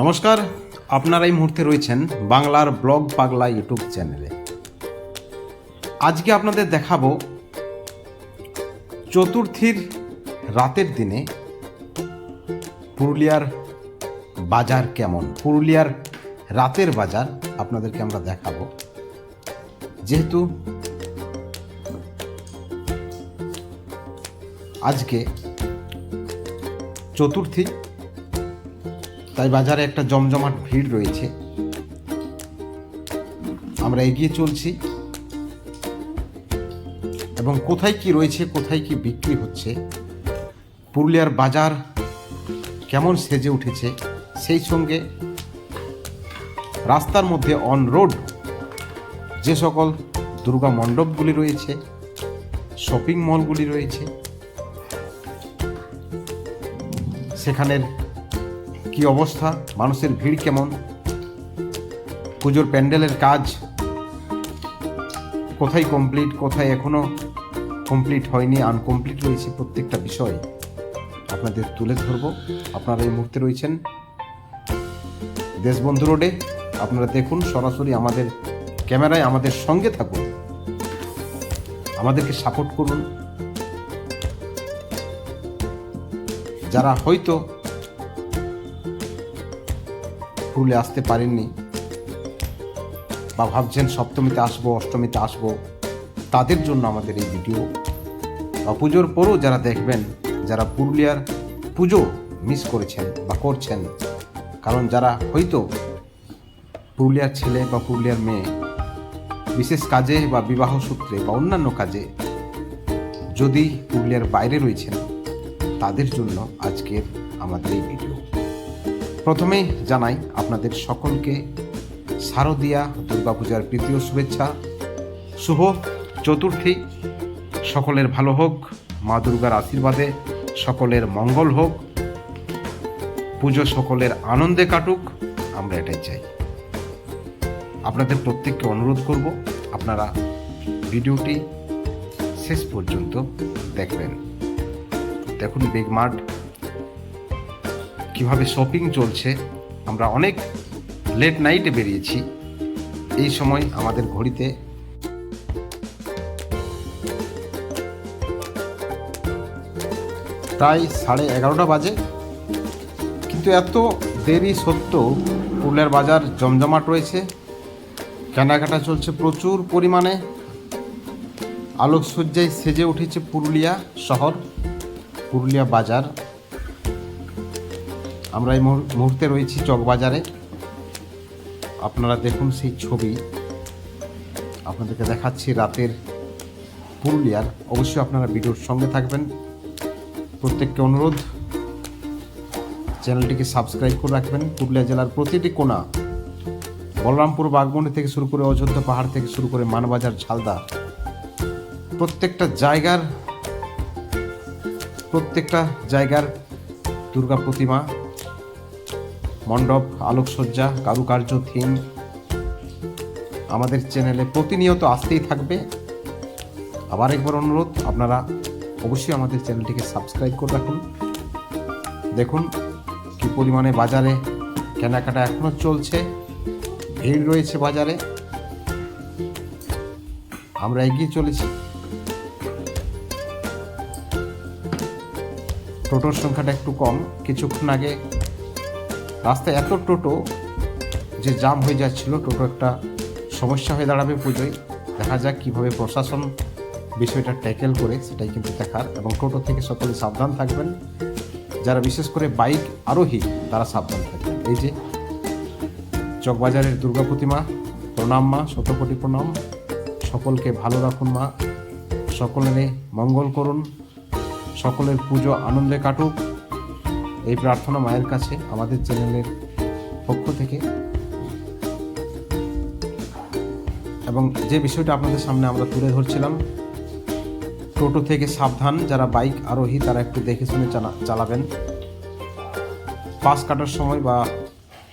নমস্কার, আপনারা এই মুহূর্তে রয়েছেন বাংলার ব্লগ পাগলা ইউটিউব চ্যানেলে। আজকে আপনাদের দেখাবো চতুর্থীর রাতের দিনে পুরুলিয়ার বাজার কেমন? পুরুলিয়ার রাতের বাজার আপনাদেরকে আমরা দেখাবো। যেহেতু আজকে চতুর্থী তাই বাজারে একটা জমজমাট ভিড় রয়েছে। আমরা এগিয়ে চলছি। এবং কোথায় কি রয়েছে, কোথায় কি বিক্রি হচ্ছে, পুরুলিয়ার বাজার কেমন সেজে উঠেছে, সেই সঙ্গে রাস্তার মধ্যে অন রোড যে সকল দুর্গা মণ্ডপগুলি রয়েছে শপিং মলগুলি রয়েছে, সেখানের কি অবস্থা? মানুষের ভিড় কেমন? পুজোর প্যান্ডেলের কাজ কোথায় কমপ্লিট কোথায় এখনও কমপ্লিট হয়নি আনকমপ্লিট রয়েছে প্রত্যেকটা বিষয় আপনাদের তুলে ধরব। আপনারা এই মুহূর্তে রয়েছেন দেশবন্ধু রোডে। আপনারা দেখুন সরাসরি আমাদের ক্যামেরায় আমাদের সঙ্গে থাকুন। আমাদেরকে সাপোর্ট করুন। যারা হয়তো পুরুলিয়া আসতে পারেননি। বা ভাবছেন সপ্তমীতে আসব, অষ্টমীতে আসব। তাদের জন্য আমাদের এই ভিডিও বা পুজোর পরও যারা দেখবেন, যারা পুরুলিয়ার পুজো মিস করেছেন বা করছেন, কারণ যারা হয়তো পুরুলিয়ার ছেলে বা পুরুলিয়ার মেয়ে, বিশেষ কাজে বা বিবাহ সূত্রে বা অন্যান্য কাজে যদি পুরুলিয়ার বাইরে রয়েছেন, তাদের জন্য আজকের আমাদের এই ভিডিও প্রথমেই জানাই আপনাদের সকলকে শারদীয়া দুর্গাপূজার প্রীতীয় শুভেচ্ছা। শুভ চতুর্থী। সকলের ভালো হোক, মা দুর্গার আশীর্বাদে সকলের মঙ্গল হোক। পুজো সকলের আনন্দে কাটুক, আমরা এটাই চাই। আপনাদের প্রত্যেককে অনুরোধ করব, আপনারা ভিডিওটি শেষ পর্যন্ত দেখবেন। দেখুন বিগ মার্ট কীভাবে শপিং চলছে, আমরা অনেক লেট নাইটে বেরিয়েছি। এই সময় আমাদের ঘড়িতে প্রায় সাড়ে এগারোটা বাজে। কিন্তু এত দেরি সত্ত্বেও পুরুলিয়ার বাজার জমজমাট রয়েছে। কেনাকাটা চলছে প্রচুর পরিমাণে। আলোকসজ্জায় সেজে উঠেছে পুরুলিয়া শহর, পুরুলিয়া বাজার। আমরা এই মুহূর- মুহূর্তে রয়েছি চকবাজারে। আপনারা দেখুন সেই ছবি। আপনাদেরকে দেখাচ্ছি রাতের পুরুলিয়ার। অবশ্যই আপনারা ভিডিওর সঙ্গে থাকবেন। প্রত্যেককে অনুরোধ, চ্যানেলটিকে সাবস্ক্রাইব করে রাখবেন। পুরুলিয়া জেলার প্রতিটি কোণা, বলরামপুর বাগমন্ডি থেকে শুরু করে অযোধ্যা পাহাড় থেকে শুরু করে মানবাজার, ঝালদা, প্রত্যেকটা জায়গার প্রত্যেকটা জায়গার দুর্গা প্রতিমা মণ্ডপ, আলোকসজ্জা, কারুকার্য থিম আমাদের চ্যানেলে প্রতিনিয়ত আসতেই থাকবে। আবার একবার অনুরোধ, আপনারা অবশ্যই আমাদের চ্যানেলটিকে সাবস্ক্রাইব করে রাখুন। দেখুন কী পরিমাণে বাজারে কেনাকাটা এখনও চলছে, ভিড় রয়েছে বাজারে। আমরা এগিয়ে চলেছি। টোটোর সংখ্যাটা একটু কম। কিছুক্ষণ আগে রাস্তায় এত টোটো যে জাম হয়ে যাচ্ছিল, টোটো একটা সমস্যা হয়ে দাঁড়াবে পুজোয়। দেখা যাক কীভাবে প্রশাসন বিষয়টা ট্যাকেল করে, সেটাই কিন্তু দেখার। এবং টোটো থেকে সকলে সাবধান থাকবেন। যারা বিশেষ করে বাইক আরোহী, তারা সাবধান থাকবেন। এই যে চকবাজারের দুর্গা প্রতিমা, প্রণাম মা, শতকোটি প্রণাম। সকলকে ভালো রাখুন মা। সকলের মঙ্গল করুন। সকলের পুজো আনন্দে কাটুক। এই প্রার্থনা মায়ের কাছে, আমাদের চ্যানেলের পক্ষ থেকে। এবং যে বিষয়টা আপনাদের সামনে আমরা তুলে ধরছিলাম, টোটো থেকে সাবধান যারা বাইক আরোহী, তারা একটু দেখে শুনে চালা- চালাবেন। পাস কাটার সময় বা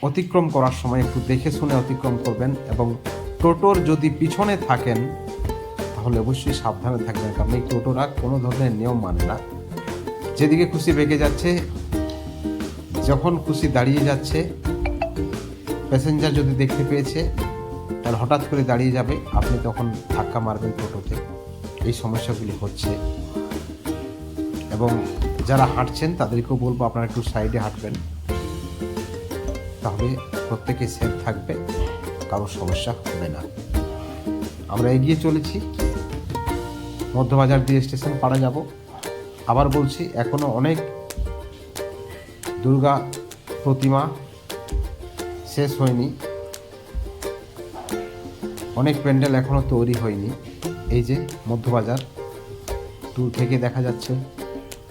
অতিক্রম করার সময় একটু দেখে শুনে অতিক্রম করবেন এবং টোটোর যদি পিছনে থাকেন, তাহলে অবশ্যই সাবধানে থাকবেন, কারণ এই টোটোরা কোনো ধরনের নিয়ম মানে না। যেদিকে খুশি বেঁকে যাচ্ছে যখন খুশি দাঁড়িয়ে যাচ্ছে প্যাসেঞ্জার যদি দেখতে পেয়েছে, তাহলে হঠাৎ করে দাঁড়িয়ে যাবে, আপনি তখন ধাক্কা মারবেন টোটোতে। এই সমস্যাগুলি হচ্ছে। এবং যারা হাঁটছেন, তাদেরকেও বলব আপনারা একটু সাইডে হাঁটবেন। তাহলে প্রত্যেকে সেফ থাকবে, কারও সমস্যা হবে না। আমরা এগিয়ে চলেছি। মধ্যবাজার দিয়ে স্টেশন পাড়া যাব। আবার বলছি, এখনও অনেক দুর্গা প্রতিমা শেষ হয়নি। অনেক প্যান্ডেল এখনও তৈরি হয়নি। এই যে মধ্যবাজার দূর থেকে দেখা যাচ্ছে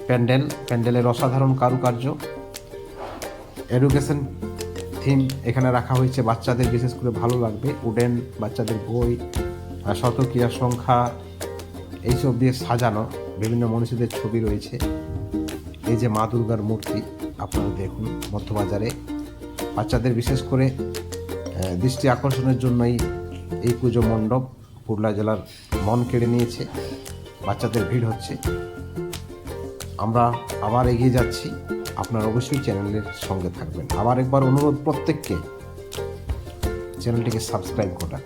প্যান্ডেল, প্যান্ডেলের অসাধারণ কারুকার্য। এডুকেশন থিম এখানে রাখা হয়েছে বাচ্চাদের, বিশেষ করে ভালো লাগবে। উডেন বাচ্চাদের বই আর শতক্রিয়া সংখ্যা, এইসব দিয়ে সাজানো। বিভিন্ন মনীষীদের ছবি রয়েছে। এই যে মা দুর্গার মূর্তি। আপনারা দেখুন, মধ্যবাজারে বাচ্চাদের বিশেষ করে দৃষ্টি আকর্ষণের জন্যই এই পুজো মণ্ডপ পুরুলিয়া জেলার মন কেড়ে নিয়েছে। বাচ্চাদের ভিড় হচ্ছে। আমরা আবার এগিয়ে যাচ্ছি। আপনারা অবশ্যই চ্যানেলের সঙ্গে থাকবেন। আবার একবার অনুরোধ প্রত্যেককে, চ্যানেলটিকে সাবস্ক্রাইব করা